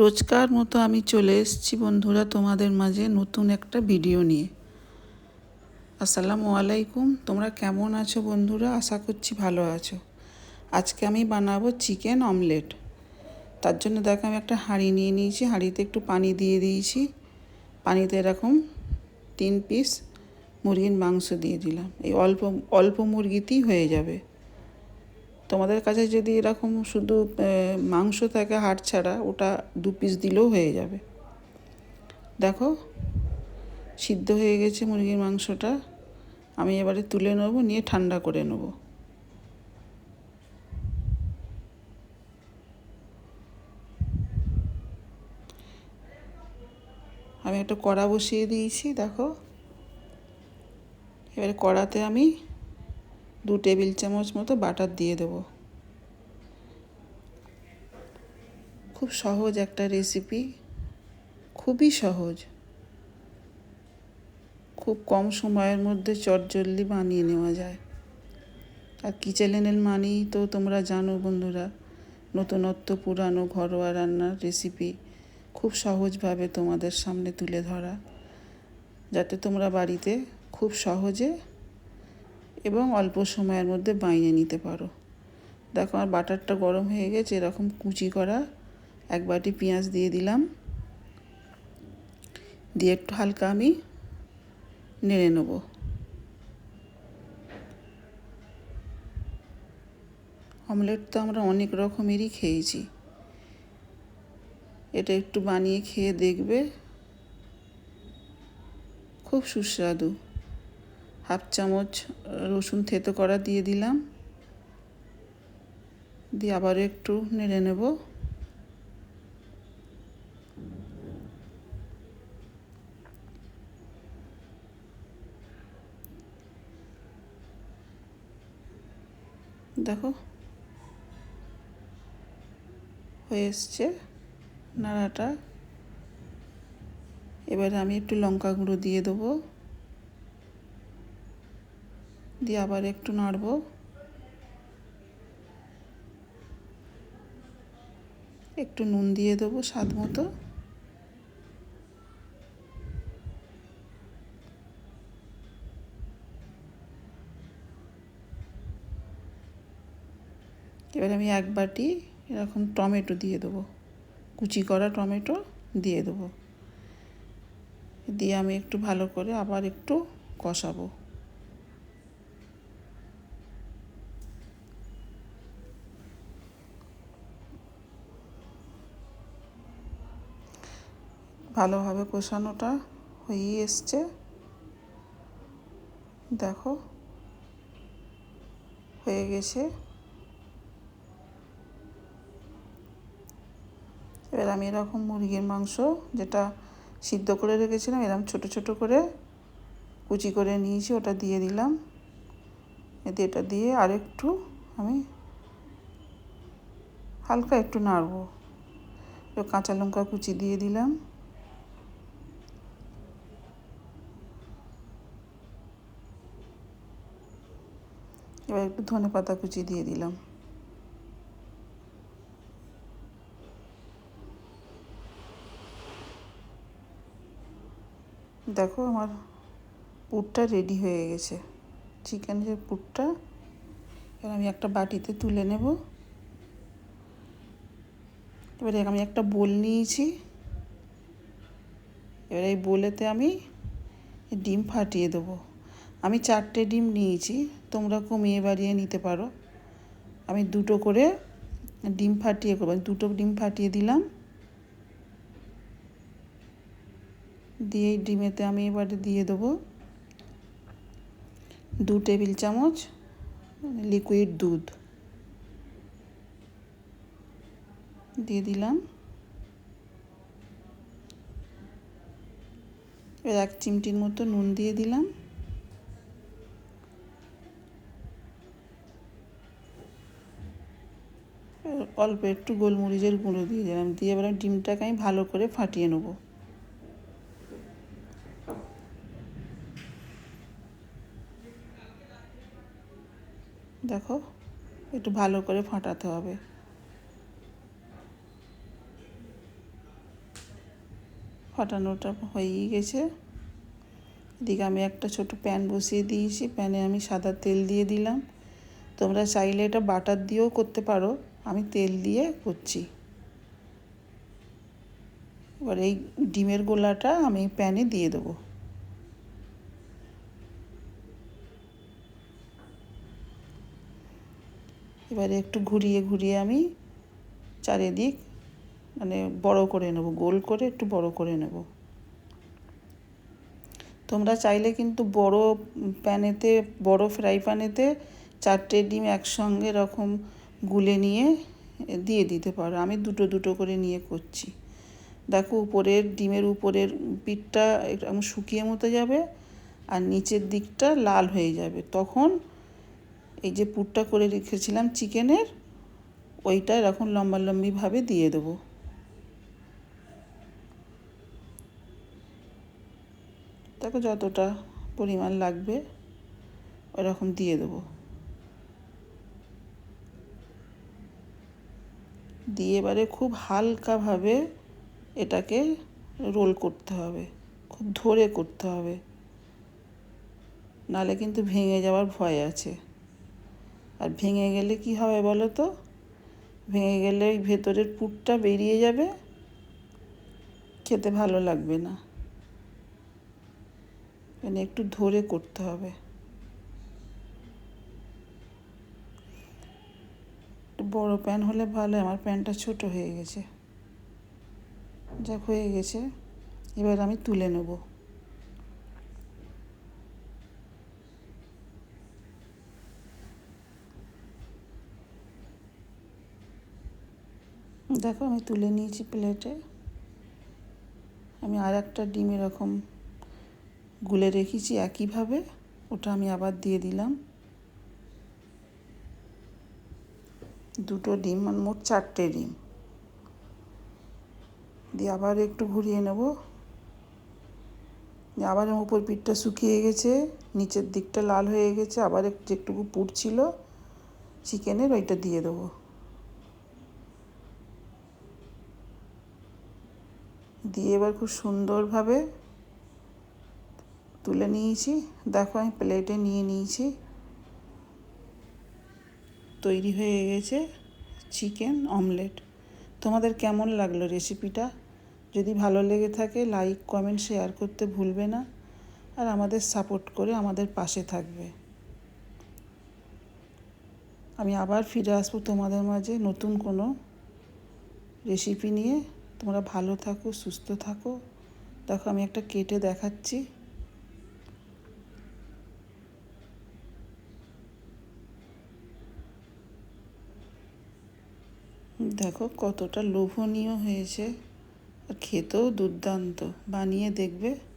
রোজকার মতো আমি চলে এসেছি বন্ধুরা তোমাদের মাঝে নতুন একটা ভিডিও নিয়ে। আসসালামু আলাইকুম, তোমরা কেমন আছো বন্ধুরা? আশা করছি ভালো আছো। আজকে আমি বানাবো চিকেন অমলেট তার জন্য দেখো আমি একটা হাঁড়ি নিয়ে নিয়েছি, হাঁড়িতে একটু পানি দিয়ে দিয়েছি। পানিতে এরকম তিন পিস মুরগির মাংস দিয়ে দিলাম। এই অল্প অল্প মুরগিতেই হয়ে যাবে। তোমাদের কাছে যদি এরকম শুধু মাংস থাকে হাড় ছাড়া, ওটা দু পিস দিলেও হয়ে যাবে। দেখো, সিদ্ধ হয়ে গেছে মুরগির মাংসটা। আমি এবারে তুলে নেব, নিয়ে ঠান্ডা করে নেব। আমি একটা কড়া বসিয়ে দিয়েছি, দেখো। এবারে কড়াতে আমি দু টেবিল চামচ মতো বাটার দিয়ে দেবো। খুব সহজ একটা রেসিপি খুবই সহজ। খুব কম সময়ের মধ্যে চটজলদি বানিয়ে নেওয়া যায়। আর কিচেলেনের মানেই তো তোমরা জানো বন্ধুরা, নতুনত্ব পুরানো ঘরোয়া রান্নার রেসিপি খুব সহজভাবে তোমাদের সামনে তুলে ধরা। যাতে তোমরা বাড়িতে খুব সহজে এবং অল্প সময়ের মধ্যে বাইনে নিতে পারো। দেখো আমার বাটারটা গরম হয়ে গেছে, এরকম কুচি করা। এক বাটি পেঁয়াজ দিয়ে দিলাম। দিয়ে একটু হালকা আমি নেড়ে নেব। অমলেট তো আমরা অনেক রকমেরই খেয়েছি। এটা একটু বানিয়ে খেয়ে দেখবে। খুব সুস্বাদু। হাফ চামচ রসুন থেতো করা দিয়ে দিলাম। দিয়ে আবার একটু নেড়ে নেব। দেখো, হয়ে এসছে নাড়াটা। এবারে আমি একটু লঙ্কা গুঁড়ো দিয়ে দেবো। দিয়ে আবার একটু নাড়ব। একটু নুন দিয়ে দেবো স্বাদ মতো। এবার আমি এক বাটি এরকম টমেটো দিয়ে দেবো। কুচি করা টমেটো দিয়ে দেবো। দিয়ে আমি একটু ভালো করে আবার একটু কষাবো। ভালোভাবে কষানোটা হয়ে এসছে। দেখো, হয়ে গেছে। এবার আমি এরকম মুরগির মাংস যেটা সিদ্ধ করে রেখেছিলাম এরকম ছোট ছোট করে কুচি করে নিয়েছি, ওটা দিয়ে দিলাম। এতে এটা দিয়ে আরেকটু আমি হালকা একটু নাড়বো। কাঁচা লঙ্কা কুচি দিয়ে দিলাম। এবার একটু ধনে পাতা কুচি দিয়ে দিলাম। দেখো আমার পুরটা রেডি হয়ে গেছে। চিকেনের পুরটা, এবার আমি একটা বাটিতে তুলে নেব। এবারে আমি একটা বোল নিয়েছি। এবার এই বোলেতে আমি ডিম ফাটিয়ে দেবো। আমি চারটে ডিম নিয়েছি। তোমরা কমিয়ে বাড়িয়ে নিতে পারো। আমি দুটো করে ডিম ফাটিয়ে করব। দুটো ডিম ফাটিয়ে দিলাম। দিয়ে ডিমেতে আমি এবারে দিয়ে দেবো দু টেবিল চামচ লিকুইড দুধ। দিয়ে দিলাম। এক চিমটির মতো নুন দিয়ে দিলাম। অল্প একটু গোলমরিচের গুঁড়ো দিয়ে দিলাম। দিয়ে এবার ডিমটাকে আমি ভালো করে ফাটিয়ে নেব। দেখো, একটু ভালো করে ফাটাতে হবে। ফাটানোটা হয়েই গেছে। এদিকে আমি একটা ছোট প্যান বসিয়ে দিয়েছি। প্যানে আমি সাদা তেল দিয়ে দিলাম। তোমরা চাইলে এটা বাটার দিয়েও করতে পারো। আমি তেল দিয়ে করছি। এবার এই ডিমের গোলাটা আমি প্যানে দিয়ে দেবো। এবারে একটু ঘুরিয়ে ঘুরিয়ে আমি চারিদিক মানে বড় করে নেব, গোল করে একটু বড় করে নেব। তোমরা চাইলে কিন্তু বড় প্যানেতে, বড় ফ্রাই প্যানেতে চারটে ডিম একসঙ্গে এরকম গুলে নিয়ে দিয়ে দিতে পারো। আমি দুটো দুটো করে নিয়ে করছি। দেখো উপরের ডিমের উপরের পিঠটা এরকম শুকিয়ে মতো যাবে আর নিচের দিকটা লাল হয়ে যাবে। তখন এই যে পুরটা করে রেখেছিলাম চিকেনের, ওইটা এরকম লম্বা লম্বিভাবে দিয়ে দেবো। দেখো যতটা পরিমাণ লাগবে ওরকম দিয়ে দেবো। দিয়ে এবারে খুব হালকাভাবে এটাকে রোল করতে হবে, খুব ধরে করতে হবে। নালে কিন্তু ভেঙে যাওয়ার ভয় আছে। আর ভেঙে গেলে কি হবে বলো তো? ভেঙে গেলে ভেতরের পুরটা বেরিয়ে যাবে, খেতে ভালো লাগবে না। মানে একটু ধরে করতে হবে। বড় প্যান হলে ভালো আমার প্যানটা ছোট হয়ে গেছে। যাক, হয়ে গেছে। এবার আমি তুলে নেব। দেখো, আমি তুলে নিয়েছি প্লেটে। আমি আর একটা ডিম এরকম গুলে রেখেছি, একইভাবে। ওটা আমি আবার দিয়ে দিলাম। দুটো ডিম মানে মোট চারটে ডিম। দিয়ে আবার একটু ঘুরিয়ে নেব। আবার উপর পিঠটা শুকিয়ে গেছে, নিচের দিকটা লাল হয়ে গেছে, আবার একটু একটুকু পুর ছিল চিকেনের ওইটা দিয়ে দেবো। দিয়ে এবার খুব সুন্দরভাবে তুলে নিয়েছি। দেখো আমি প্লেটে নিয়ে নিয়েছি। তৈরি হয়ে গেছে চিকেন অমলেট। তোমাদের কেমন লাগল রেসিপিটা? যদি ভালো লেগে থাকে, লাইক, কমেন্ট, শেয়ার করতে ভুলবে না। আর আমাদের সাপোর্ট করে আমাদের পাশে থাকবে। আমি আবার ফিরে আসব তোমাদের মাঝে নতুন কোনো রেসিপি নিয়ে। তোমরা ভালো থাকো, সুস্থ থাকো। দেখো, আমি একটা কেটে দেখাচ্ছি। দেখো কতটা লোভনীয় হয়েছে। খেতেও দুর্দান্ত। বানিয়ে দেখবে।